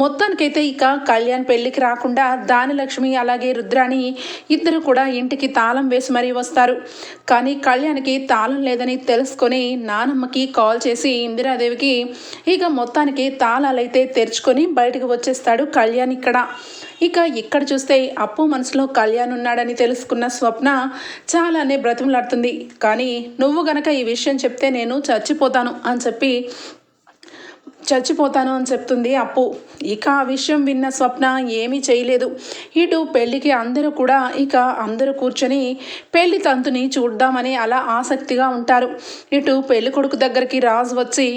మొత్తానికైతే ఇక కళ్యాణ్ పెళ్ళికి రాకుండా దానిలక్ష్మి అలాగే రుద్రాణి ఇద్దరు కూడా ఇంటికి తాళం వేసి మరీ వస్తారు. కానీ కళ్యాణ్కి తాళం లేదని తెలుసుకొని నానమ్మకి కాల్ చేసి ఇందిరాదేవికి ఇక మొత్తానికి తాళాలైతే తెరుచుకొని బయటకు వచ్చేస్తాడు కళ్యాణ్ ఇక్కడ. ఇక ఇక్కడ చూస్తే అప్పు మనసులో కళ్యాణ్ ఉన్నాడని తెలుసుకున్న స్వప్న చాలానే బ్రతిమలాడుతుంది. కానీ నువ్వు గనక ఈ విషయం చెప్తే నేను చచ్చిపోతాను అని చెప్పి చచ్చిపోతాను అని చెప్తుంది అప్పు. ఇక ఆ విషయం విన్న స్వప్న ఏమీ చేయలేదు. ఇటు పెళ్ళికి అందరూ కూడా ఇక అందరూ కూర్చొని పెళ్ళి తంతుని చూద్దామని అలా ఆసక్తిగా ఉంటారు. ఇటు పెళ్ళి కొడుకు దగ్గరికి రాజు వచ్చి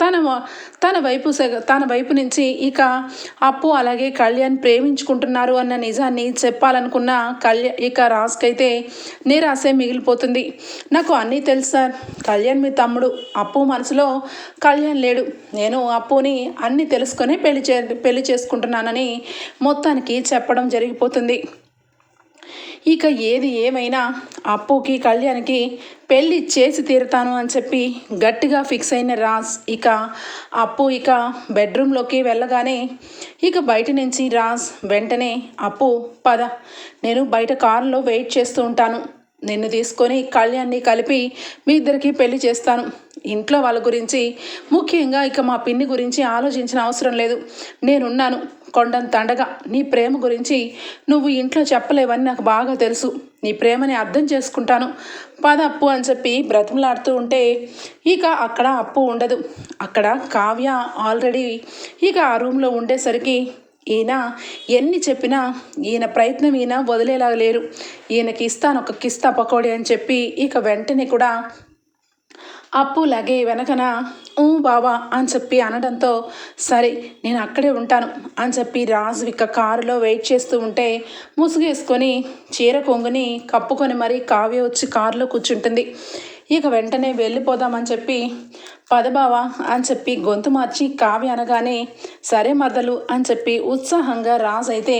తన తన వైపు సగ- తన వైపు నుంచి ఇక అప్పు అలాగే కళ్యాణ్ ప్రేమించుకుంటున్నారు అన్న నిజాన్ని చెప్పాలనుకున్న కళ్యాణ్ ఇక రాస్కైతే నిరాశే మిగిలిపోతుంది. నాకు అన్నీ తెలుసు సార్. కళ్యాణ్ మీ తమ్ముడు. అప్పు మనసులో కళ్యాణ్ లేడు. నేను అప్పుని అన్నీ తెలుసుకొని పెళ్ళి చే పెళ్ళి చేసుకుంటున్నానని మొత్తానికి చెప్పడం జరిగిపోతుంది. ఇక ఏది ఏమైనా అప్పుకి కళ్యాణ్కి పెళ్ళి చేసి తీరుతాను అని చెప్పి గట్టిగా ఫిక్స్ అయిన రాజ్ ఇక అప్పు ఇక బెడ్రూమ్లోకి వెళ్ళగానే ఇక బయట నుంచి రాజ్ వెంటనే అప్పు పద. నేను బయట కారులో వెయిట్ చేస్తూ ఉంటాను. నిన్ను తీసుకొని కళ్యాణ్ని కలిపి మీ ఇద్దరికి పెళ్ళి చేస్తాను. ఇంట్లో వాళ్ళ గురించి ముఖ్యంగా ఇక మా పిన్ని గురించి ఆలోచించిన అవసరం లేదు. నేనున్నాను కొండంత అండగా నీ ప్రేమ గురించి నువ్వు ఇంట్లో చెప్పలేవని నాకు బాగా తెలుసు. నీ ప్రేమని అర్థం చేసుకుంటాను. పద అప్పు అని చెప్పి బ్రతిమలాడుతూ ఉంటే ఇక అక్కడ అప్పు ఉండదు. అక్కడ కావ్య ఆల్రెడీ ఇక ఆ రూమ్లో ఉండేసరికి ఈయన ఎన్ని చెప్పినా ఈయన ప్రయత్నం ఈయన వదిలేలా లేరు. ఈయనకి ఇస్తాను ఒక కిస్తా పకోడీ అని చెప్పి ఇక వెంటనే కూడా అప్పు లగే వెనకన ఊ బావా అని చెప్పి అనడంతో సరే నేను అక్కడే ఉంటాను అని చెప్పి రాజు ఇక కారులో వెయిట్ చేస్తూ ఉంటే ముసుగేసుకొని చీర కొంగుని కప్పుకొని మరీ కావ్య వచ్చి కారులో కూర్చుంటుంది. ఇక వెంటనే వెళ్ళిపోదామని చెప్పి పదబావా అని చెప్పి గొంతు మార్చి కావ్య అనగానే సరే మరదలు అని చెప్పి ఉత్సాహంగా రాజ్ అయితే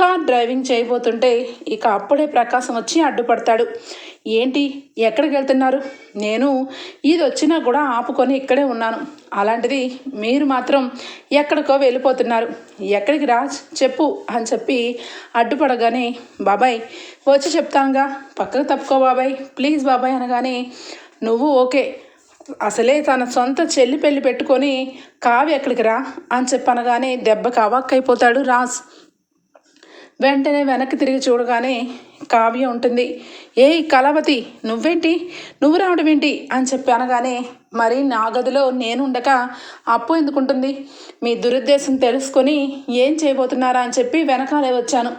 కార్ డ్రైవింగ్ చేయబోతుంటే ఇక అప్పుడే ప్రకాశం వచ్చి అడ్డుపడతాడు. ఏంటి? ఎక్కడికి వెళ్తున్నారు? నేను ఇది వచ్చినా కూడా ఆపుకొని ఇక్కడే ఉన్నాను. అలాంటిది మీరు మాత్రం ఎక్కడికో వెళ్ళిపోతున్నారు. ఎక్కడికి రాజ్? చెప్పు అని చెప్పి అడ్డుపడగానే బాబాయ్ వచ్చి చెప్తానుగా పక్కకు తప్పుకో బాబాయ్. ప్లీజ్ బాబాయ్ అనగానే నువ్వు ఓకే. అసలే తన సొంత చెల్లి పెళ్ళి పెట్టుకొని కావి ఎక్కడికి రా అని చెప్పనగానే దెబ్బకి అవాక్కైపోతాడు రాజ్. వెంటనే వెనక్కి తిరిగి చూడగానే కావ్య ఉంటుంది. ఏ కళావతి నువ్వేంటి? నువ్వు రావడం ఏంటి? అని చెప్పి అనగానే మరి నా గదిలో నేను ఉండక అప్పు ఎందుకుంటుంది? మీ దురుద్దేశం తెలుసుకొని ఏం చేయబోతున్నారా అని చెప్పి వెనకాలే వచ్చాను.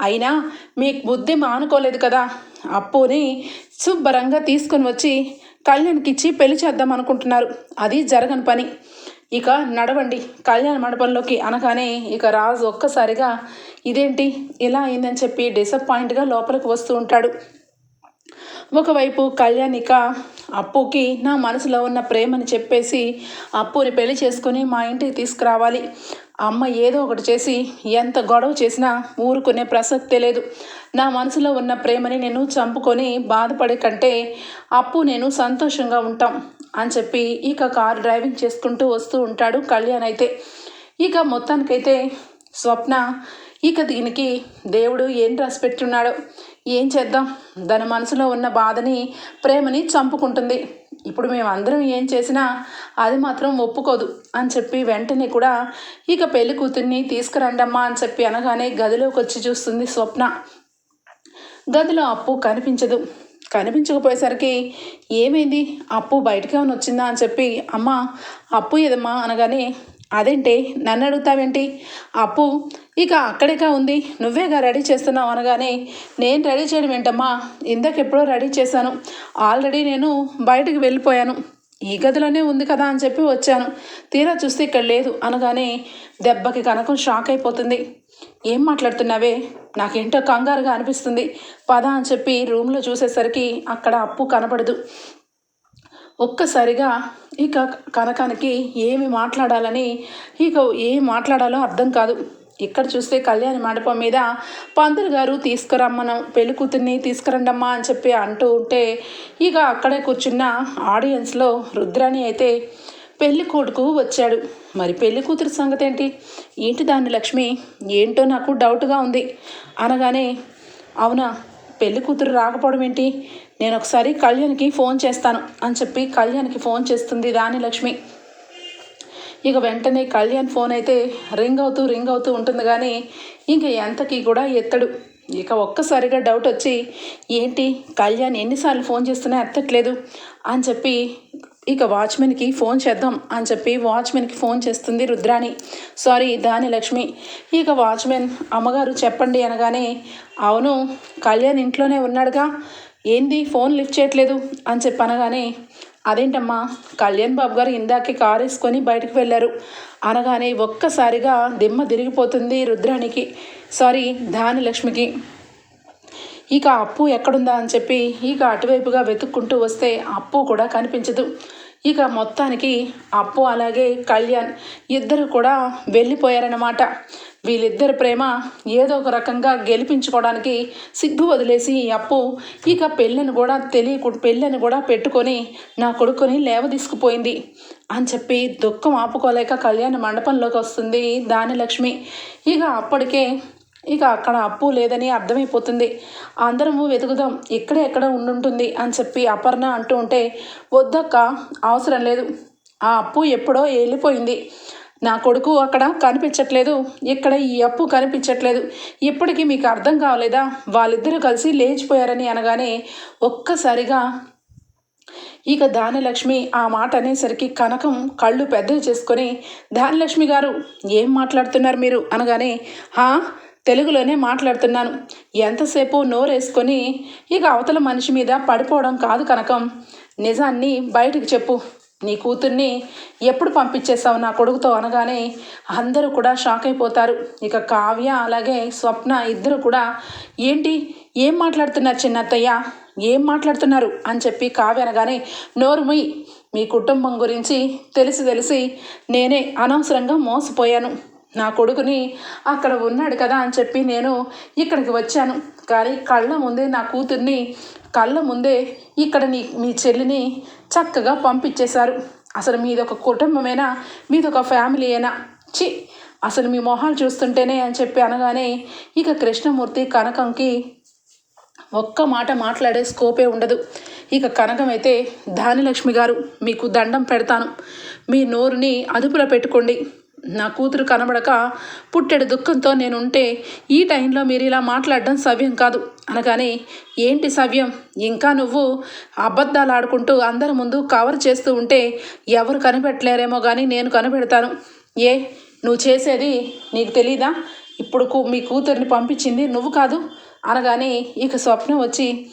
అయినా మీకు బుద్ధి మానుకోలేదు కదా. అప్పుని శుభ్రంగా తీసుకొని వచ్చి కళ్యాణ్కి ఇచ్చి పెళ్ళి చేద్దాం అనుకుంటున్నారు. అది జరగని పని. ఇక నడవండి. కళ్యాణ మండపంలోకి అనగానే ఇక రాజు ఒక్కసారిగా ఇదేంటి? ఇలా అయిందని చెప్పి డిసప్పాయింట్గా లోపలికి వస్తూ ఉంటాడు. ఒకవైపు కళ్యాణ్ ఇక అప్పుకి నా మనసులో ఉన్న ప్రేమని చెప్పేసి అప్పుని పెళ్ళి చేసుకుని మా ఇంటికి తీసుకురావాలి. అమ్మ ఏదో ఒకటి చేసి ఎంత గొడవ చేసినా ఊరుకునే ప్రసక్తే లేదు. నా మనసులో ఉన్న ప్రేమని నేను చంపుకొని బాధపడే కంటే అప్పు నేను సంతోషంగా ఉంటాం అని చెప్పి ఇక కారు డ్రైవింగ్ చేసుకుంటూ వస్తూ ఉంటాడు కళ్యాణ్ అయితే. ఇక మొత్తానికైతే స్వప్న ఇక దీనికి దేవుడు ఏం రాసి పెట్టున్నాడో ఏం చేద్దాం? దాని మనసులో ఉన్న బాధని ప్రేమని చంపుకుంటుంది. ఇప్పుడు మేమందరం ఏం చేసినా అది మాత్రం ఒప్పుకోదు అని చెప్పి వెంటనే కూడా ఇక పెళ్ళి కూతుర్ని తీసుకురండమ్మా అని చెప్పి అనగానే గదిలోకి వచ్చి చూస్తుంది స్వప్న. గదిలో అప్పు కనిపించదు. కనిపించకపోయేసరికి ఏమైంది? అప్పు బయటకేమైనా వచ్చిందా? అని చెప్పి అమ్మ అప్పు ఏదమ్మా అనగానే అదేంటి? నన్ను అడుగుతావేంటి? అప్పు. ఇక అక్కడేగా ఉంది. నువ్వేగా రెడీ చేస్తున్నావు అనగానే నేను రెడీ చేయడం ఏంటమ్మా? ఇందాక ఎప్పుడో రెడీ చేశాను. ఆల్రెడీ నేను బయటకు వెళ్ళిపోయాను. ఈ గదిలోనే ఉంది కదా అని చెప్పి వచ్చాను. తీరా చూస్తే ఇక్కడ లేదు అనగానే దెబ్బకి కనకం షాక్ అయిపోతుంది. ఏం మాట్లాడుతున్నావే? నాకేంటో కంగారుగా అనిపిస్తుంది. పద అని చెప్పి రూమ్లో చూసేసరికి అక్కడ అప్పు కనపడదు. ఒక్కసారిగా ఇక కనకానికి ఏమి మాట్లాడాలని ఇక ఏం మాట్లాడాలో అర్థం కాదు. ఇక్కడ చూస్తే కళ్యాణ మండపం మీద పంతులు గారు తీసుకురమ్మను పెళ్ళి కూతుర్ని తీసుకురండమ్మా అని చెప్పి అంటూ ఉంటే ఇక అక్కడే కూర్చున్న ఆడియన్స్లో రుద్రాణి అయితే పెళ్ళి కొడుకు వచ్చాడు. మరి పెళ్ళి కూతురు సంగతి ఏంటి? ఏంటి దాన్ని లక్ష్మి? ఏంటో నాకు డౌట్గా ఉంది. అనగానే అవునా పెళ్ళి కూతురు రాకపోవడం ఏంటి? నేను ఒకసారి కళ్యాణ్కి ఫోన్ చేస్తాను అని చెప్పి కళ్యాణ్కి ఫోన్ చేస్తుంది దాని లక్ష్మి ఇక వెంటనే కళ్యాణ్ ఫోన్ అయితే రింగ్ అవుతూ రింగ్ అవుతూ ఉంటుంది కానీ ఇంక ఎంతకి కూడా ఎత్తడు. ఇక ఒక్కసారిగా డౌట్ వచ్చి ఏంటి కళ్యాణ్ ఎన్నిసార్లు ఫోన్ చేస్తున్నా ఎత్తట్లేదు? అని చెప్పి ఇక వాచ్మెన్కి ఫోన్ చేద్దాం అని చెప్పి వాచ్మెన్కి ఫోన్ చేస్తుంది రుద్రాణి. సారీ దాని లక్ష్మి ఇక వాచ్మెన్ అమ్మగారు చెప్పండి అనగానే అవును కళ్యాణ్ ఇంట్లోనే ఉన్నాడుగా. ఏంది ఫోన్ లిఫ్ట్ చేయట్లేదు అని చెప్పి అనగానే అదేంటమ్మా కళ్యాణ్ బాబు గారు ఇందాకే కారు వేసుకొని బయటకు వెళ్ళారు. అనగానే ఒక్కసారిగా దిమ్మ తిరిగిపోతుంది రుద్రానికి. సారీ దాని లక్ష్మికి ఇక అప్పు ఎక్కడుందా? అని చెప్పి ఇక అటువైపుగా వెతుక్కుంటూ వస్తే అప్పు కూడా కనిపించదు. ఇక మొత్తానికి అప్పు అలాగే కళ్యాణ్ ఇద్దరు కూడా వెళ్ళిపోయారన్నమాట. వీళ్ళిద్దరి ప్రేమ ఏదో ఒక రకంగా గెలిపించుకోవడానికి సిగ్గు వదిలేసి ఈ అప్పు ఇక పెళ్ళని కూడా తెలియకు పెళ్ళని కూడా పెట్టుకొని నా కొడుకుని లేవ తీసుకుపోయింది అని చెప్పి దుఃఖం ఆపుకోలేక కళ్యాణ మండపంలోకి వస్తుంది దాని లక్ష్మి ఇక అప్పటికే ఇక అక్కడ అప్పు లేదని అర్థమైపోతుంది. అందరము వెతుకుదాం ఇక్కడే ఎక్కడ ఉండుంటుంది అని చెప్పి అపర్ణ అంటూ ఉంటే వద్దక్క అవసరం లేదు. ఆ అప్పు ఎప్పుడో వెళ్ళిపోయింది నా కొడుకు అక్కడ కనిపించట్లేదు. ఇక్కడ ఈ అప్పు కనిపించట్లేదు. ఇప్పటికీ మీకు అర్థం కావలేదా వాళ్ళిద్దరూ కలిసి లేచిపోయారని అనగానే ఒక్కసారిగా ఇక దానలక్ష్మి ఆ మాట అనేసరికి కనకం కళ్ళు పెద్దవి చేసుకొని దానలక్ష్మి గారు ఏం మాట్లాడుతున్నారు మీరు? అనగానే హా తెలుగులోనే మాట్లాడుతున్నాను. ఎంతసేపు నోరేసుకొని ఇక అవతల మనిషి మీద పడిపోవడం కాదు కనకం. నిజాన్ని బయటకు చెప్పు. నీ కూతుర్ని ఎప్పుడు పంపించేసావు నా కొడుకుతో అనగానే అందరూ కూడా షాక్ అయిపోతారు. ఇక కావ్య అలాగే స్వప్న ఇద్దరు కూడా ఏంటి? ఏం మాట్లాడుతున్నారు చిన్నత్తయ్య? ఏం మాట్లాడుతున్నారు? అని చెప్పి కావ్య అనగానే నోరుముయ్ మీ కుటుంబం గురించి తెలిసి తెలిసి నేనే అనవసరంగా మోసపోయాను. నా కొడుకుని అక్కడ ఉన్నాడు కదా అని చెప్పి నేను ఇక్కడికి వచ్చాను. కానీ కళ్ళ ముందే నా కూతుర్ని కళ్ళ ముందే ఇక్కడ నీ మీ చెల్లిని చక్కగా పంపించేశారు. అసలు మీదొక కుటుంబమేనా? మీదొక ఫ్యామిలీ అయినా చి అసలు మీ మొహాలు చూస్తుంటేనే అని చెప్పి అనగానే ఇక కృష్ణమూర్తి కనకంకి ఒక్క మాట మాట్లాడే స్కోపే ఉండదు. ఇక కనకం అయితే దానిలక్ష్మి గారు మీకు దండం పెడతాను. మీ నోరుని అదుపులో పెట్టుకోండి. నా కూతురు కనబడక పుట్టెడు దుఃఖంతో నేను ఉంటే ఈ టైంలో మీరు ఇలా మాట్లాడడం సవ్యం కాదు. అనగానే ఏంటి సవ్యం? ఇంకా నువ్వు అబద్ధాలు ఆడుకుంటూ అందరి ముందు కవర్ చేస్తూ ఉంటే ఎవరు కనిపెట్టలేరేమో కానీ నేను కనిపెడతాను. ఏ నువ్వు చేసేది నీకు తెలీదా? ఇప్పుడు కూ- మీ కూతుర్ని పంపించింది నువ్వు కాదు. అనగానే ఇక స్వప్నం వచ్చి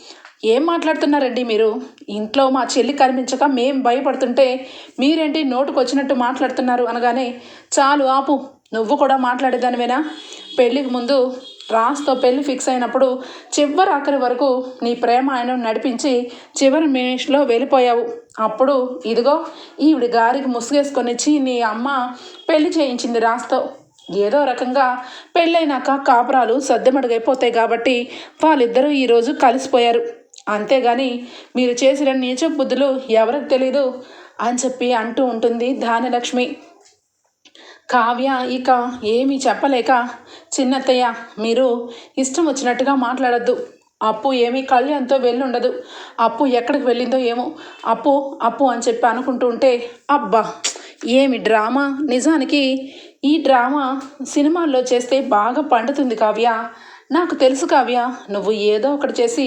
ఏం మాట్లాడుతున్నారండి మీరు? ఇంట్లో మా చెల్లి కనిపించక మేం భయపడుతుంటే మీరేంటి నోటుకు వచ్చినట్టు మాట్లాడుతున్నారు అనగానే చాలు ఆపు నువ్వు కూడా మాట్లాడేదానివేనా? పెళ్ళికి ముందు రాస్తో పెళ్ళి ఫిక్స్ అయినప్పుడు చివరి ఆఖరి వరకు నీ ప్రేమ ఆయన నడిపించి చివరి మినిట్స్లో వెళ్ళిపోయావు. అప్పుడు ఇదిగో ఈవిడి గారికి ముసుగేసుకొని ఇచ్చి నీ అమ్మ పెళ్ళి చేయించింది రాస్తో. ఏదో రకంగా పెళ్ళైనాక కాపురాలు సద్దెమడుగైపోతాయి కాబట్టి వాళ్ళిద్దరూ ఈరోజు కలిసిపోయారు. అంతేగాని మీరు చేసిన నీచ బుద్ధులు ఎవరికి తెలీదు అని చెప్పి అంటూ ఉంటుంది ధానలక్ష్మి కావ్య ఇక ఏమీ చెప్పలేక చిన్నత్తయ్య మీరు ఇష్టం వచ్చినట్టుగా మాట్లాడద్దు. అప్పు ఏమీ కళ్యాణ్తో వెళ్ళుండదు. అప్పు ఎక్కడికి వెళ్ళిందో ఏమో అప్పు అప్పు అని చెప్పి అనుకుంటూ ఉంటే అబ్బా ఏమి డ్రామా? నిజానికి ఈ డ్రామా సినిమాల్లో చేస్తే బాగా పండుతుంది కావ్య. నాకు తెలుసు కావ్య నువ్వు ఏదో ఒకటి చేసి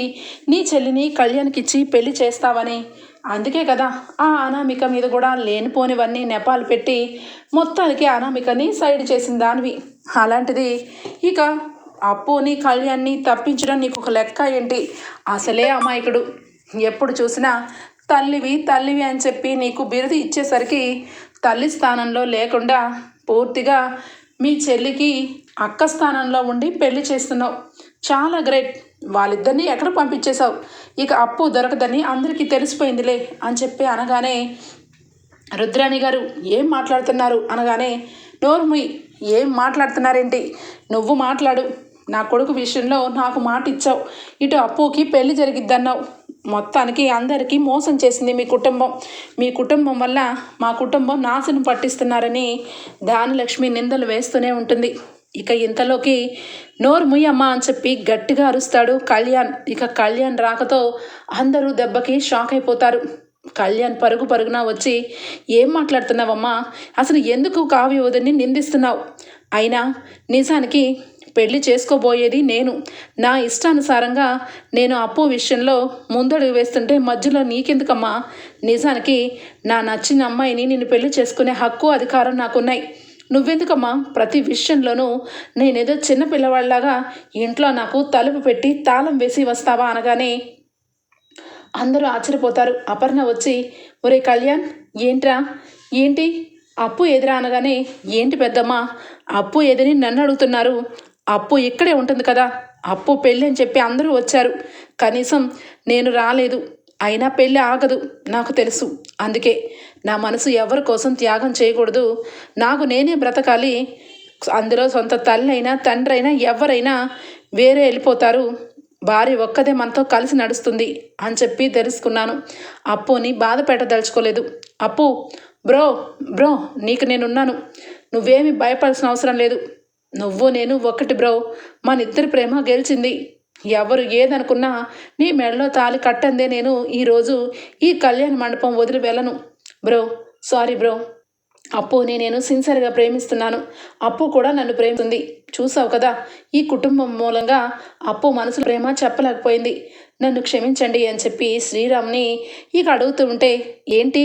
నీ చెల్లిని కళ్యాణ్కిచ్చి పెళ్ళి చేస్తావని. అందుకే కదా ఆ అనామిక మీద కూడా లేనిపోనివన్నీ నెపాలు పెట్టి మొత్తానికి అనామికని సైడ్ చేసిన దానివి. అలాంటిది ఇక అప్పుని కళ్యాణ్ని తప్పించడం నీకు ఒక లెక్క ఏంటి? అసలే అమాయకుడు. ఎప్పుడు చూసినా తల్లివి తల్లివి అని చెప్పి నీకు బిరుదు ఇచ్చేసరికి తల్లి స్థానంలో లేకుండా పూర్తిగా మీ చెల్లికి అక్క స్థానంలో ఉండి పెళ్ళి చేస్తున్నావు. చాలా గ్రేట్. వాళ్ళిద్దరిని ఎక్కడ పంపించేశావు? ఇక అప్పు దొరకదని అందరికీ తెలిసిపోయిందిలే అని చెప్పి అనగానే రుద్రాణి గారు ఏం మాట్లాడుతున్నారు? అనగానే నోర్ముయ్ ఏం మాట్లాడుతున్నారేంటి? నువ్వు మాట్లాడు. నా కొడుకు విషయంలో నాకు మాట ఇచ్చావు ఇటు అప్పుకి పెళ్ళి జరిగిద్దన్నావు. మొత్తానికి అందరికీ మోసం చేసింది మీ కుటుంబం. మీ కుటుంబం వల్ల మా కుటుంబం నాశనం పట్టిస్తున్నారని దానిలక్ష్మి నిందలు వేస్తూనే ఉంటుంది. ఇక ఇంతలోకి నోరు ముయ్యమ్మ అని చెప్పి గట్టిగా అరుస్తాడు కళ్యాణ్. ఇక కళ్యాణ్ రాకతో అందరూ దెబ్బకి షాక్ అయిపోతారు. కళ్యాణ్ పరుగు పరుగున వచ్చి ఏం మాట్లాడుతున్నావమ్మా? అసలు ఎందుకు కావ్యవదని నిందిస్తున్నావు? అయినా నిజానికి పెళ్ళి చేసుకోబోయేది నేను. నా ఇష్టానుసారంగా నేను అప్పు విషయంలో ముందడుగు వేస్తుంటే మధ్యలో నీకెందుకమ్మా? నిజానికి నా నచ్చిన అమ్మాయిని నేను పెళ్ళి చేసుకునే హక్కు అధికారం నాకున్నాయి. నువ్వెందుకమ్మా? ప్రతి విషయంలోనూ నేనేదో చిన్న పిల్లవాళ్ళలాగా ఇంట్లో నాకు తలుపు పెట్టి తాళం వేసి వస్తావా అనగానే అందరూ ఆశ్చర్యపోతారు. అపర్ణ వచ్చి ఒరే కళ్యాణ్ ఏంట్రా? ఏంటి? అప్పు ఎదురా అనగానే ఏంటి పెద్దమ్మా? అప్పు ఎదిరి నన్ను అడుగుతున్నారు. అప్పు ఇక్కడే ఉంటుంది కదా. అప్పు పెళ్ళి అని చెప్పి అందరూ వచ్చారు. కనీసం నేను రాలేదు. అయినా పెళ్ళి ఆగదు. నాకు తెలుసు. అందుకే నా మనసు ఎవరి కోసం త్యాగం చేయకూడదు. నాకు నేనే బ్రతకాలి. అందులో సొంత తల్లి అయినా తండ్రి అయినా ఎవరైనా వేరే వెళ్ళిపోతారు. భార్య ఒక్కదే మనతో కలిసి నడుస్తుంది అని చెప్పి తెలుసుకున్నాను. అప్పుని బాధ పెట్టదలుచుకోలేదు. అప్పు బ్రో బ్రో నీకు నేనున్నాను. నువ్వేమి భయపడాల్సిన అవసరం లేదు. నువ్వు నేను ఒక్కటి బ్రో. మన ఇద్దరి ప్రేమ గెలిచింది. ఎవరు ఏదనుకున్నా నీ మెడలో తాలి కట్టందే నేను ఈరోజు ఈ కళ్యాణ మండపం వదిలి వెళ్ళను. Bro sorry bro. అప్పుని నేను సిన్సియర్గా ప్రేమిస్తున్నాను. అప్పు కూడా నన్ను ప్రేమిస్తుంది. చూసావు కదా ఈ కుటుంబం మూలంగా అప్పు మనసు ప్రేమ చెప్పలేకపోయింది. నన్ను క్షమించండి అని చెప్పి శ్రీరామ్ని ఇక అడుగుతూ ఉంటే ఏంటి?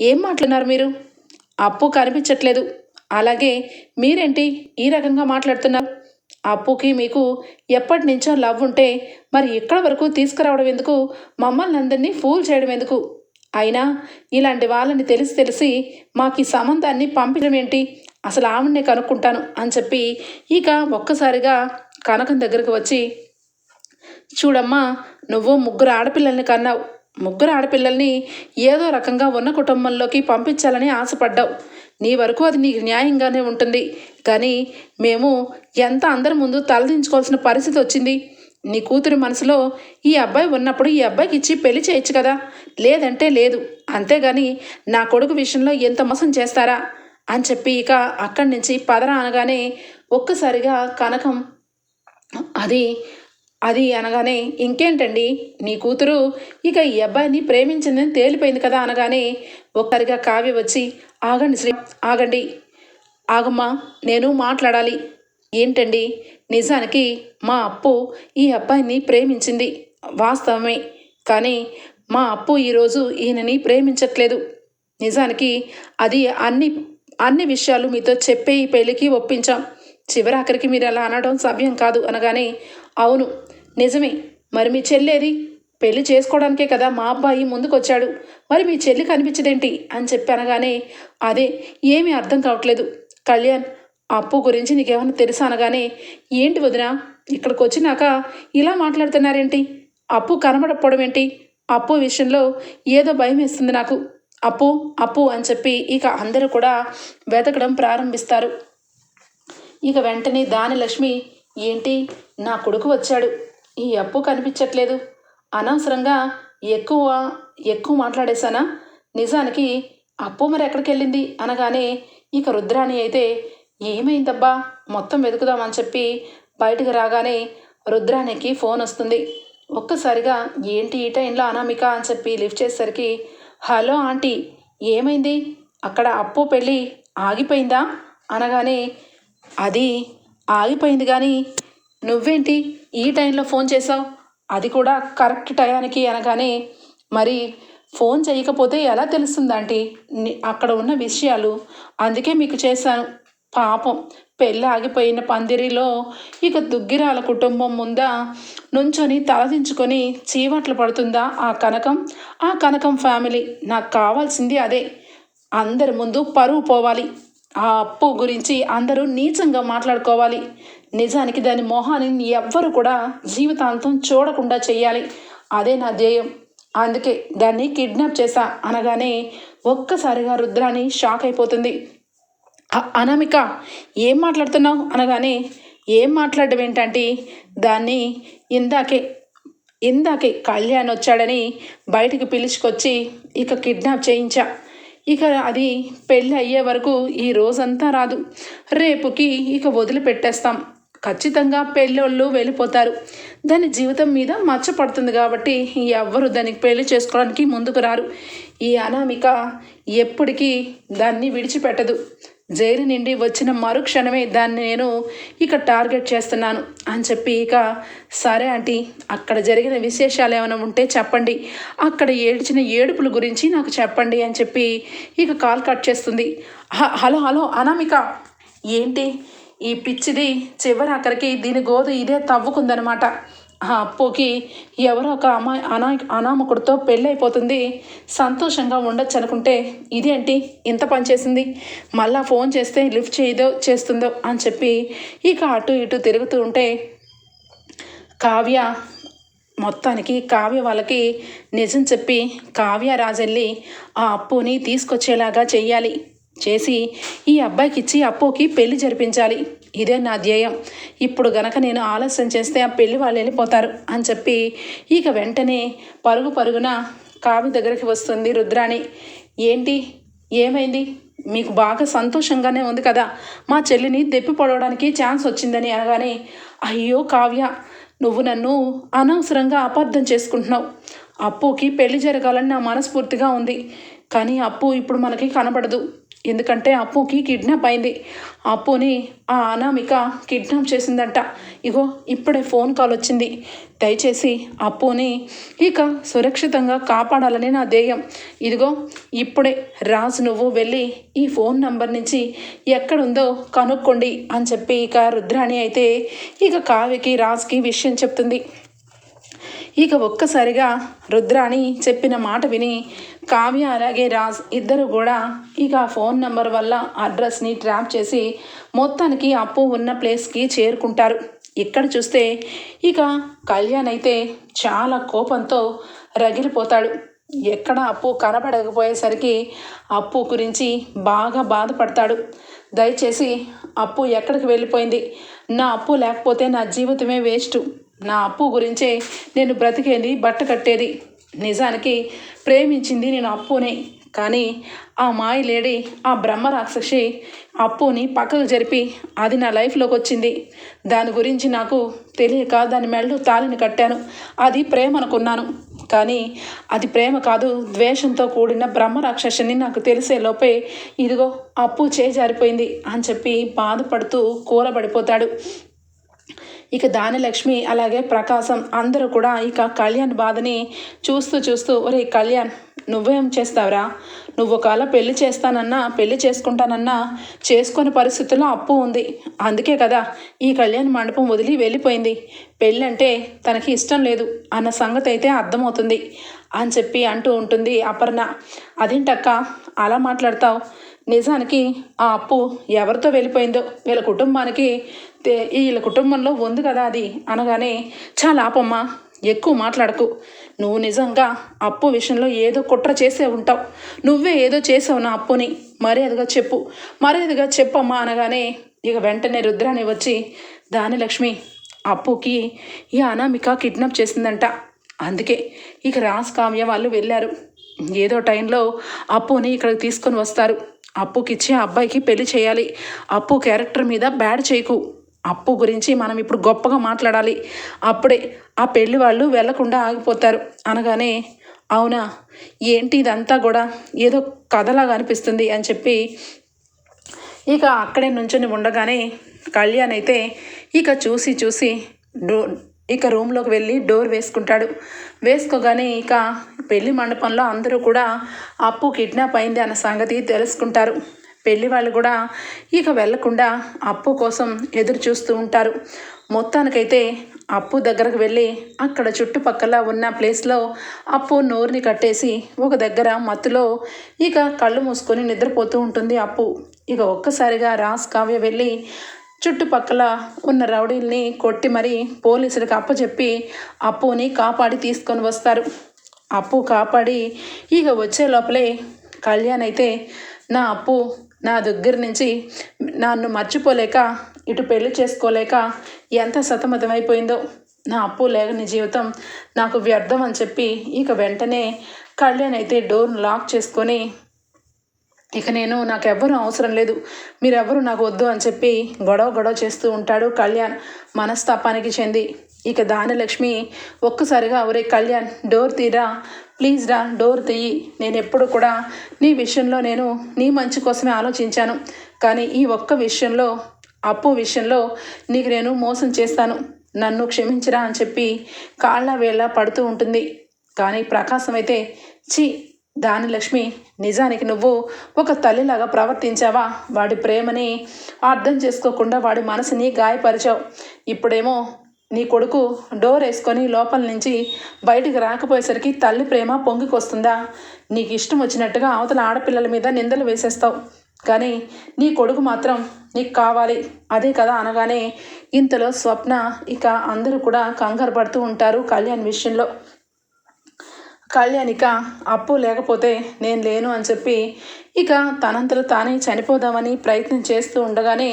ఏం మాట్లాడినారు మీరు? అప్పు కనిపించట్లేదు. అలాగే మీరేంటి ఈ రకంగా మాట్లాడుతున్నారు? అప్పుకి మీకు ఎప్పటి నుంచో లవ్ ఉంటే మరి ఇక్కడ వరకు తీసుకురావడం ఎందుకు? మమ్మల్ని అందరినీ ఫూల్ చేయడం ఎందుకు? అయినా ఇలాంటి వాళ్ళని తెలిసి తెలిసి మాకు ఈ సంబంధాన్ని పంపించడం ఏంటి? అసలు ఆవిడనే కనుక్కుంటాను అని చెప్పి ఇక ఒక్కసారిగా కనకం దగ్గరకు వచ్చి చూడమ్మా నువ్వు ముగ్గురు ఆడపిల్లల్ని కన్నావు. ముగ్గురు ఆడపిల్లల్ని ఏదో రకంగా ఉన్న కుటుంబంలోకి పంపించాలని ఆశపడ్డావు. నీ వరకు అది నీకు న్యాయంగానే ఉంటుంది. కానీ మేము ఎంత అందరి ముందు తలదించుకోవాల్సిన పరిస్థితి వచ్చింది. నీ కూతురి మనసులో ఈ అబ్బాయి ఉన్నప్పుడు ఈ అబ్బాయికి ఇచ్చి పెళ్ళి చేయొచ్చు కదా? లేదంటే లేదు. అంతేగాని నా కొడుకు విషయంలో ఎంత మోసం చేస్తారా? అని చెప్పి ఇక అక్కడి నుంచి పదరా అనగానే ఒక్కసారిగా కనకం అది అది అనగానే ఇంకేంటండి? నీ కూతురు ఇక ఈ అబ్బాయిని ప్రేమించిందని తేలిపోయింది కదా అనగానే ఒక్కరిగా కావ్య వచ్చి ఆగండి శ్రీ ఆగండి. ఆగమ్మా నేను మాట్లాడాలి. ఏంటండి? నిజానికి మా అప్పు ఈ అబ్బాయిని ప్రేమించింది. వాస్తవమే. కానీ మా అప్పు ఈరోజు ఈయనని ప్రేమించట్లేదు. నిజానికి అది అన్ని అన్ని విషయాలు మీతో చెప్పే ఈ పెళ్ళికి ఒప్పించాం. చివరాఖరికి మీరు అలా అనడం సవ్యం కాదు అనగానే అవును నిజమే. మరి మీ చెల్లేది? పెళ్ళి చేసుకోవడానికే కదా మా అబ్బాయి ముందుకొచ్చాడు. మరి మీ చెల్లి కనిపించదేంటి? అని చెప్పి అనగానే అదే ఏమీ అర్థం కావట్లేదు. కళ్యాణ్ అప్పు గురించి నీకేమన్నా తెలుసా అనగానే ఏంటి వదిన ఇక్కడికి వచ్చినాక ఇలా మాట్లాడుతున్నారేంటి? అప్పు కనబడకపోవడం ఏంటి? అప్పు విషయంలో ఏదో భయం వేస్తుంది నాకు. అప్పు అప్పు అని చెప్పి ఇక అందరూ కూడా వెతకడం ప్రారంభిస్తారు. ఇక వెంటనే దాని లక్ష్మి ఏంటి నా కొడుకు వచ్చాడు. ఈ అప్పు కనిపించట్లేదు. అనవసరంగా ఎక్కువ ఎక్కువ మాట్లాడేశానా? నిజానికి అప్పు మరి ఎక్కడికి వెళ్ళింది అనగానే ఇక రుద్రాణి అయితే ఏమైందబ్బా? మొత్తం వెతుకుదామని చెప్పి బయటకు రాగానే రుద్రాణికి ఫోన్ వస్తుంది. ఒక్కసారిగా ఏంటి ఈ టైంలో అనామిక? అని చెప్పి లిఫ్ట్ చేసేసరికి హలో ఆంటీ ఏమైంది? అక్కడ అప్పు పెళ్ళి ఆగిపోయిందా? అనగానే అది ఆగిపోయింది కానీ నువ్వేంటి ఈ టైంలో ఫోన్ చేసావు అది కూడా కరెక్ట్ టయానికి అనగానే మరి ఫోన్ చేయకపోతే ఎలా తెలుస్తుంది అక్కడ ఉన్న విషయాలు. అందుకే మీకు చేశాను. పాపం పెళ్ళి ఆగిపోయిన పందిరిలో ఇక దుగ్గిరాల కుటుంబం ముందా నుంచొని తలదించుకొని చీవట్లు పడుతుందా ఆ కనకం? ఆ కనకం ఫ్యామిలీ నాకు కావాల్సింది అదే. అందరి ముందు పరువు పోవాలి. ఆ అప్పు గురించి అందరూ నీచంగా మాట్లాడుకోవాలి. నిజానికి దాని మొహాన్ని ఎవ్వరు కూడా జీవితాంతం చూడకుండా చేయాలి అదే నా ధ్యేయం. అందుకే దాన్ని కిడ్నాప్ చేశా అనగానే ఒక్కసారిగా రుద్రాని షాక్ అయిపోతుంది. అనామిక ఏం మాట్లాడుతున్నావు? అనగానే ఏం మాట్లాడడం ఏంటంటే? దాన్ని ఇందాకే ఇందాకే కళ్యాణ్ వచ్చాడని బయటికి పిలుచుకొచ్చి ఇక కిడ్నాప్ చేయించా. ఇక అది పెళ్ళి అయ్యే వరకు ఈ రోజంతా రాదు. రేపుకి ఇక వదిలిపెట్టేస్తాం. ఖచ్చితంగా పెళ్ళోళ్ళు వెళ్ళిపోతారు. దాని జీవితం మీద మచ్చపడుతుంది కాబట్టి ఎవ్వరు దానికి పెళ్ళి చేసుకోవడానికి ముందుకు రారు. ఈ అనామిక ఎప్పటికీ దాన్ని విడిచిపెట్టదు. జైలు నుండి వచ్చిన మరుక్షణమే దాన్ని నేను ఇక టార్గెట్ చేస్తున్నాను అని చెప్పి ఇక సరే ఆంటీ అక్కడ జరిగిన విశేషాలు ఏమైనా ఉంటే చెప్పండి. అక్కడ ఏడ్చిన ఏడుపుల గురించి నాకు చెప్పండి అని చెప్పి ఇక కాల్ కట్ చేస్తుంది. "హ- హలో హలో అనామిక! ఏంటి? ఈ పిచ్చిది చివరి అక్కడికి దీని గోధు ఇదే తవ్వుకుందనమాట. ఆ అప్పుకి ఎవరో ఒక అమ్మాయి అనా అనామకుడితో పెళ్ళైపోతుంది. సంతోషంగా ఉండొచ్చు అనుకుంటే ఇదేంటి ఇంత పని చేసింది? మళ్ళా ఫోన్ చేస్తే లిఫ్ట్ చేయదో చేస్తుందో? అని చెప్పి ఇక అటు ఇటు తిరుగుతూ ఉంటే కావ్య మొత్తానికి కావ్య వాళ్ళకి నిజం చెప్పి కావ్య రాజెళ్ళి ఆ అప్పుని తీసుకొచ్చేలాగా చెయ్యాలి. చేసి ఈ అబ్బాయికి ఇచ్చి అప్పుకి పెళ్ళి జరిపించాలి. ఇదే నా ధ్యేయం. ఇప్పుడు గనక నేను ఆలస్యం చేస్తే ఆ పెళ్ళి వాళ్ళు వెళ్ళిపోతారు అని చెప్పి ఇక వెంటనే పరుగు పరుగున కావి దగ్గరికి వస్తుంది రుద్రాణి. ఏంటి? ఏమైంది? మీకు బాగా సంతోషంగానే ఉంది కదా. మా చెల్లిని దెప్పి పడవడానికి ఛాన్స్ వచ్చిందని అనగానే అయ్యో కావ్య నువ్వు నన్ను అనవసరంగా అపార్థం చేసుకుంటున్నావు. అప్పుకి పెళ్ళి జరగాలని నా మనస్ఫూర్తిగా ఉంది. కానీ అప్పు ఇప్పుడు మనకి కనబడదు. ఎందుకంటే అప్పుకి కిడ్నాప్ అయింది. అప్పుని ఆ అనామిక కిడ్నాప్ చేసిందంట. ఇగో ఇప్పుడే ఫోన్ కాల్ వచ్చింది. దయచేసి అప్పుని ఇక సురక్షితంగా కాపాడాలని నా ధ్యేయం. ఇదిగో ఇప్పుడే రాజు నువ్వు వెళ్ళి ఈ ఫోన్ నంబర్ నుంచి ఎక్కడుందో కనుక్కోండి అని చెప్పి ఇక రుద్రాణి అయితే ఇక కావ్యకి రాజుకి విషయం చెప్తుంది. ఇక ఒక్కసారిగా రుద్రాణి చెప్పిన మాట విని కావ్య అలాగే రాజ్ ఇద్దరు కూడా ఇక ఫోన్ నంబర్ వల్ల అడ్రస్ని ట్రాప్ చేసి మొత్తానికి అప్పు ఉన్న ప్లేస్కి చేరుకుంటారు. ఇక్కడ చూస్తే ఇక కళ్యాణ్ అయితే చాలా కోపంతో రగిలిపోతాడు. ఎక్కడ అప్పు కనపడకపోయేసరికి అప్పు గురించి బాగా బాధపడతాడు. దయచేసి అప్పు ఎక్కడికి వెళ్ళిపోయింది? నా అప్పు లేకపోతే నా జీవితమే వేస్ట్. నా అప్పు గురించే నేను బ్రతికేది బట్ట కట్టేది. నిజానికి ప్రేమించింది నేను అప్పునే. కానీ ఆ మాయ లేడి ఆ బ్రహ్మ రాక్షసి అప్పుని పక్కకు జరిపి అది నా లైఫ్లోకి వచ్చింది. దాని గురించి నాకు తెలియక దాని మెళ్ళు తాళిని కట్టాను. అది ప్రేమ అనుకున్నాను. కానీ అది ప్రేమ కాదు ద్వేషంతో కూడిన బ్రహ్మ రాక్షసిని నాకు తెలిసే లోపే ఇదిగో అప్పు చేజారిపోయింది అని చెప్పి బాధపడుతూ కూలబడిపోతాడు. ఇక దానిలక్ష్మి అలాగే ప్రకాశం అందరూ కూడా ఇక కళ్యాణ్ బాధని చూస్తూ చూస్తూ ఒరే కళ్యాణ్ నువ్వేం చేస్తావురా? నువ్వు ఒకవేళ పెళ్ళి చేస్తానన్నా పెళ్ళి చేసుకుంటానన్నా చేసుకునే పరిస్థితుల్లో అప్పు ఉంది. అందుకే కదా ఈ కళ్యాణ్ మండపం వదిలి వెళ్ళిపోయింది. పెళ్ళంటే తనకి ఇష్టం లేదు అన్న సంగతి అయితే అర్థమవుతుంది అని చెప్పి అంటూ ఉంటుంది అపర్ణ. అదేంటక్క? అలా మాట్లాడతావు? నిజానికి ఆ అప్పు ఎవరితో వెళ్ళిపోయిందో? వీళ్ళ కుటుంబానికి వీళ్ళ కుటుంబంలో ఉంది కదా అది అనగానే చాలా ఆపమ్మా ఎక్కువ మాట్లాడకు. నువ్వు నిజంగా అప్పు విషయంలో ఏదో కుట్ర చేసే ఉంటావు. నువ్వే ఏదో చేసావు నా అప్పుని. మర్యాదగా చెప్పు. మర్యాదగా చెప్పమ్మా అనగానే ఇక వెంటనే రుద్రాని వచ్చి దానిలక్ష్మి అప్పుకి ఈ అనామిక కిడ్నాప్ చేసిందంట. అందుకే ఇక రాజ్ కావ్య వాళ్ళు వెళ్ళారు. ఏదో టైంలో అప్పుని ఇక్కడికి తీసుకొని వస్తారు. అప్పుకిచ్చి అబ్బాయికి పెళ్ళి చేయాలి. అప్పు క్యారెక్టర్ మీద బ్యాడ్ చేయకు. అప్పు గురించి మనం ఇప్పుడు గొప్పగా మాట్లాడాలి. అప్పుడే ఆ పెళ్ళి వాళ్ళు వెళ్ళకుండా ఆగిపోతారు. అనగానే అవునా? ఏంటి ఇదంతా కూడా? ఏదో కథలాగా అనిపిస్తుంది అని చెప్పి ఇక అక్కడే నుంచొని ఉండగానే కళ్యాణ్ అయితే ఇక చూసి చూసి డో ఇక రూమ్లోకి వెళ్ళి డోర్ వేసుకుంటాడు. వేసుకోగానే ఇక పెళ్ళి మండపంలో అందరూ కూడా అప్పు కిడ్నాప్ అయింది అన్న సంగతి తెలుసుకుంటారు. పెళ్ళి వాళ్ళు కూడా ఇక వెళ్ళకుండా అప్పు కోసం ఎదురు చూస్తూ ఉంటారు. మొత్తానికైతే అప్పు దగ్గరకు వెళ్ళి అక్కడ చుట్టుపక్కల ఉన్న ప్లేస్లో అప్పు నోరుని కట్టేసి ఒక దగ్గర మత్తులో ఇక కళ్ళు మూసుకొని నిద్రపోతూ ఉంటుంది అప్పు. ఇక ఒక్కసారిగా రాస్ కావ్య వెళ్ళి చుట్టుపక్కల ఉన్న రౌడీల్ని కొట్టి మరీ పోలీసులకు అప్పచెప్పి అప్పుని కాపాడి తీసుకొని వస్తారు. అప్పు కాపాడి ఇక వచ్చే లోపలే కళ్యాణ్ అయితే నా అప్పు నా దగ్గర నుంచి నన్ను మర్చిపోలేక ఇటు పెళ్ళి చేసుకోలేక ఎంత సతమతమైపోయిందో నా అప్పు లేని జీవితం నాకు వ్యర్థం అని చెప్పి ఇక వెంటనే కళ్యాణ్ అయితే డోర్ లాక్ చేసుకొని ఇక నేను నాకెవ్వరూ అవసరం లేదు మీరెవ్వరూ నాకు వద్దు అని చెప్పి గొడవ గొడవ చేస్తూ ఉంటాడు కళ్యాణ్. మనస్తాపానికి చెంది ఇక దానలక్ష్మి ఒక్కసారిగా ఒరే కళ్యాణ్ డోర్ తీరా ప్లీజ్ రా డోర్ తెయ్యి. నేను ఎప్పుడు కూడా నీ విషయంలో నేను నీ మంచి కోసమే ఆలోచించాను. కానీ ఈ ఒక్క విషయంలో అప్పు విషయంలో నీకు నేను మోసం చేస్తాను. నన్ను క్షమించరా అని చెప్పి కాళ్ళ వేళ్ళ పడుతూ ఉంటుంది. కానీ ప్రకాశం అయితే చి దాని లక్ష్మి నిజానికి నువ్వు ఒక తల్లిలాగా ప్రవర్తించావా? వాడి ప్రేమని అర్థం చేసుకోకుండా వాడి మనసుని గాయపరిచావు. ఇప్పుడేమో నీ కొడుకు డోర్ వేసుకొని లోపల నుంచి బయటికి రాకపోయేసరికి తల్లి ప్రేమ పొంగికొస్తుందా? నీకు ఇష్టం వచ్చినట్టుగా అవతల ఆడపిల్లల మీద నిందలు వేసేస్తావు. కానీ నీ కొడుకు మాత్రం నీకు కావాలి. అదే కదా అనగానే ఇంతలో స్వప్న ఇక అందరూ కూడా కంగారు పడుతూ ఉంటారు కళ్యాణ్ విషయంలో. కళ్యాణ్ ఇక అప్పు లేకపోతే నేను లేను అని చెప్పి ఇక తనంతలో తానే చనిపోదామని ప్రయత్నం చేస్తూ ఉండగానే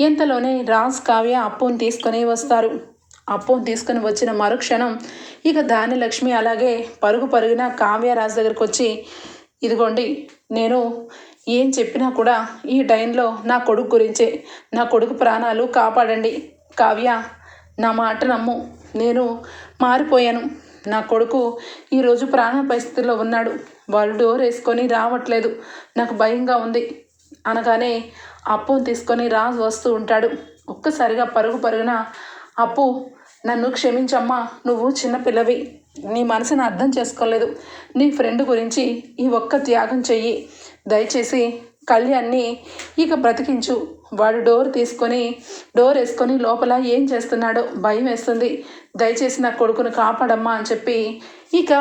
ఇంతలోనే రాజ్ కావ్య అప్పుని తీసుకొని వస్తారు. అప్పం తీసుకొని వచ్చిన మరుక్షణం ఇక దాని లక్ష్మి అలాగే పరుగు పరుగున కావ్యరాజు దగ్గరికి వచ్చి ఇదిగోండి నేను ఏం చెప్పినా కూడా ఈ టైంలో నా కొడుకు గురించే నా కొడుకు ప్రాణాలు కాపాడండి. కావ్య నా మాట నమ్ము. నేను మారిపోయాను. నా కొడుకు ఈరోజు ప్రాణ పరిస్థితుల్లో ఉన్నాడు. వాళ్ళు డోర్ వేసుకొని రావట్లేదు. నాకు భయంగా ఉంది. అనగానే అప్పం తీసుకొని రాజు వస్తూ ఉంటాడు. ఒక్కసారిగా పరుగు పరుగున అప్పు నన్ను క్షమించమ్మా నువ్వు చిన్నపిల్లవి నీ మనసును అర్థం చేసుకోలేదు. నీ ఫ్రెండ్ గురించి ఈ ఒక్క త్యాగం చెయ్యి. దయచేసి కళ్యాణ్ని ఇక బ్రతికించు. వాడు డోర్ తీసుకొని డోర్ వేసుకొని లోపల ఏం చేస్తున్నాడో భయం వేస్తుంది. దయచేసి నా కొడుకును కాపాడమ్మా అని చెప్పి ఇక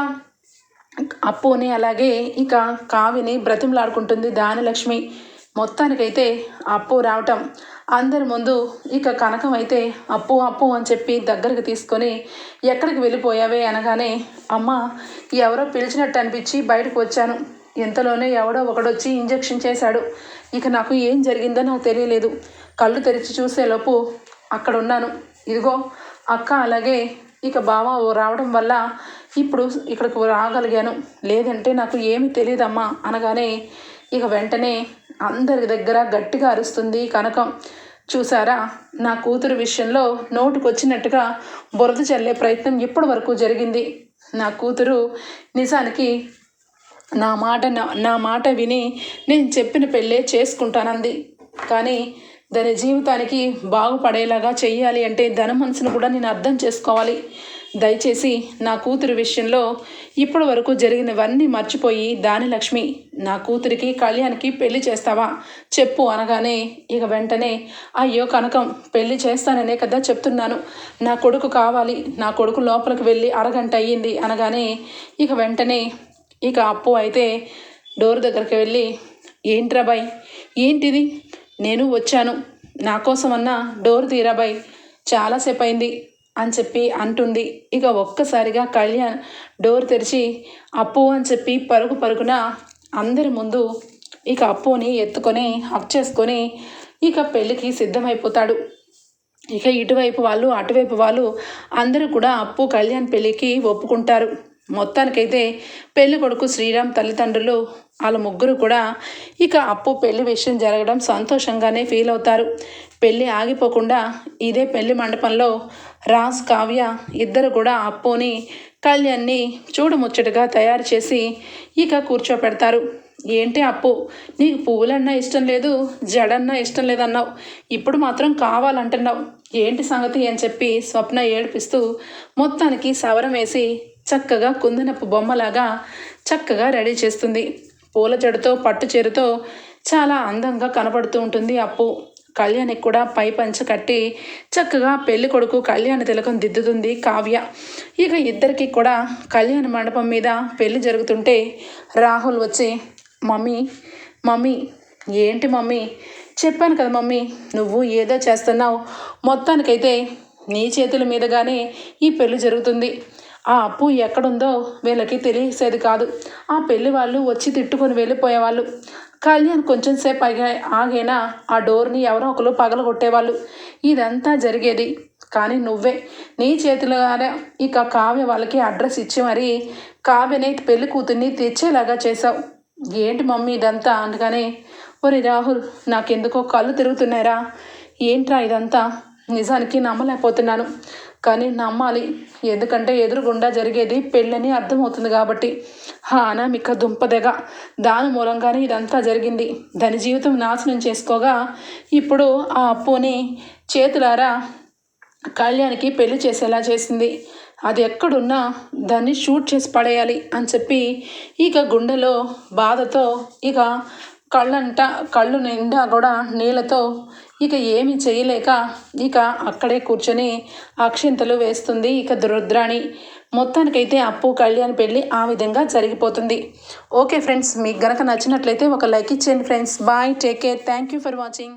అప్పుని అలాగే ఇక కావిని బ్రతిమలాడుకుంటుంది దానలక్ష్మి మొత్తానికైతే అప్పు రావటం. అందరి ముందు ఇక కనకం అయితే అప్పు అప్పు అని చెప్పి దగ్గరికి తీసుకొని ఎక్కడికి వెళ్ళిపోయావే అనగానే అమ్మ ఎవరో పిలిచినట్టు అనిపించి బయటకు వచ్చాను. ఇంతలోనే ఎవడో ఒకడొచ్చి ఇంజెక్షన్ చేశాడు. ఇక నాకు ఏం జరిగిందో నాకు తెలియలేదు. కళ్ళు తెరిచి చూసేలోపు అక్కడ ఉన్నాను ఇదిగో అక్క అలాగే ఇక బావ రావడం వల్ల ఇప్పుడు ఇక్కడికి రాగలిగాను. లేదంటే నాకు ఏమీ తెలియదమ్మా అనగానే ఇక వెంటనే అందరి దగ్గర గట్టిగా అరుస్తుంది కనకం. చూసారా? నా కూతురు విషయంలో నోటుకొచ్చినట్టుగా బురద చల్లే ప్రయత్నం ఇప్పటి వరకు జరిగింది. నా కూతురు నిజానికి నా మాట నా మాట విని నేను చెప్పిన పెళ్ళే చేసుకుంటానంది. కానీ దాని జీవితానికి బాగుపడేలాగా చెయ్యాలి అంటే ధన మనసును కూడా నేను అర్థం చేసుకోవాలి. దయచేసి నా కూతురు విషయంలో ఇప్పటి వరకు జరిగినవన్నీ మర్చిపోయి దాని లక్ష్మి నా కూతురికి కళ్యాణ్కి పెళ్ళి చేస్తావా? చెప్పు అనగానే ఇక వెంటనే అయ్యో కనకం పెళ్ళి చేస్తాననే కదా చెప్తున్నాను. నా కొడుకు కావాలి నా కొడుకు లోపలికి వెళ్ళి అరగంట అయ్యింది అనగానే ఇక వెంటనే ఇక అప్పు అయితే డోర్ దగ్గరికి వెళ్ళి ఏంట్రా బాయ్ ఏంటిది? నేను వచ్చాను. నా కోసమన్నా డోర్ తీరా బాయ్. చాలాసేపు అయింది. అని చెప్పి అంటుంది. ఇక ఒక్కసారిగా కళ్యాణ్ డోర్ తెరిచి అప్పు అని చెప్పి పరుగు పరుగున అందరి ముందు ఇక అప్పుని ఎత్తుకొని హక్ చేసుకొని ఇక పెళ్ళికి సిద్ధమైపోతాడు. ఇక ఇటువైపు వాళ్ళు అటువైపు వాళ్ళు అందరూ కూడా అప్పు కళ్యాణ్ పెళ్ళికి ఒప్పుకుంటారు. మొత్తానికైతే పెళ్ళి కొడుకు శ్రీరామ్ తల్లిదండ్రులు వాళ్ళ ముగ్గురు కూడా ఇక అప్పు పెళ్ళి విషయం జరగడం సంతోషంగానే ఫీల్ అవుతారు. పెళ్ళి ఆగిపోకుండా ఇదే పెళ్ళి మండపంలో రాజ్ కావ్య ఇద్దరు కూడా అప్పుని కళ్యాణ్ని చూడముచ్చటగా తయారు చేసి ఇక కూర్చోపెడతారు. ఏంటి అప్పు? నీకు పువ్వులన్నా ఇష్టం లేదు జడన్నా ఇష్టం లేదన్నావు. ఇప్పుడు మాత్రం కావాలంటున్నావు. ఏంటి సంగతి అని చెప్పి స్వప్న ఏడిపిస్తూ మొత్తానికి సవరం వేసి చక్కగా కుందనపు బొమ్మలాగా చక్కగా రెడీ చేస్తుంది. పూల జడతో పట్టు చీరతో చాలా అందంగా కనబడుతూ ఉంటుంది అప్పు. కళ్యాణికి కూడా పై పంచ కట్టి చక్కగా పెళ్ళి కొడుకు కళ్యాణ తిలకం దిద్దుతుంది కావ్య. ఇక ఇద్దరికి కూడా కళ్యాణ మండపం మీద పెళ్ళి జరుగుతుంటే రాహుల్ వచ్చి మమ్మీ మమ్మీ ఏంటి మమ్మీ? చెప్పాను కదా మమ్మీ నువ్వు ఏదో చేస్తున్నావు. మొత్తానికైతే నీ చేతుల మీదగానే ఈ పెళ్ళి జరుగుతుంది. ఆ అప్పు ఎక్కడుందో వీళ్ళకి తెలిసేది కాదు. ఆ పెళ్ళి వాళ్ళు వచ్చి తిట్టుకొని వెళ్ళిపోయేవాళ్ళు. కళ్యాణ్ కొంచెం సేపు ఆగా ఆగైనా ఆ డోర్ని ఎవరో ఒకరు పగలగొట్టేవాళ్ళు. ఇదంతా జరిగేది. కానీ నువ్వే. నీ చేతులుగానే ఇక కావ్య వాళ్ళకి అడ్రస్ ఇచ్చి మరి కావ్యని పెళ్ళి కూతుర్ని తెచ్చేలాగా చేసావు ఏంటి మమ్మీ ఇదంతా అందుకని ఒరే రాహుల్ నాకెందుకో కళ్ళు తిరుగుతున్నాయిరా. ఏంట్రా ఇదంతా? నిజానికి నమ్మలేకపోతున్నాను. కానీ నమ్మాలి. ఎందుకంటే ఎదురుగుండా జరిగేది పెళ్ళని అర్థమవుతుంది కాబట్టి. హా అనామిక దుంపదెగ. దాని మూలంగానే ఇదంతా జరిగింది. దాని జీవితం నాశనం చేసుకోగా ఇప్పుడు ఆ అప్పుని చేతులారా కళ్యాణ్కి పెళ్ళి చేసేలా చేసింది. అది ఎక్కడున్నా దాన్ని షూట్ చేసి పడేయాలి అని చెప్పి ఇక గుండెలో బాధతో ఇక కళ్ళంట కళ్ళు నిండా కూడా నీళ్ళతో ఇక ఏమి చేయలేక ఇక అక్కడే కూర్చొని అక్షింతలు వేస్తుంది ఇక రుద్రాణి మొత్తానికైతే అప్పు కళ్యాణ్ పెళ్ళి ఆ విధంగా జరిగిపోతుంది. ఓకే ఫ్రెండ్స్ మీకు గనక నచ్చినట్లయితే ఒక లైక్ ఇచ్చేయండి friends. Bye take care. Thank you for watching.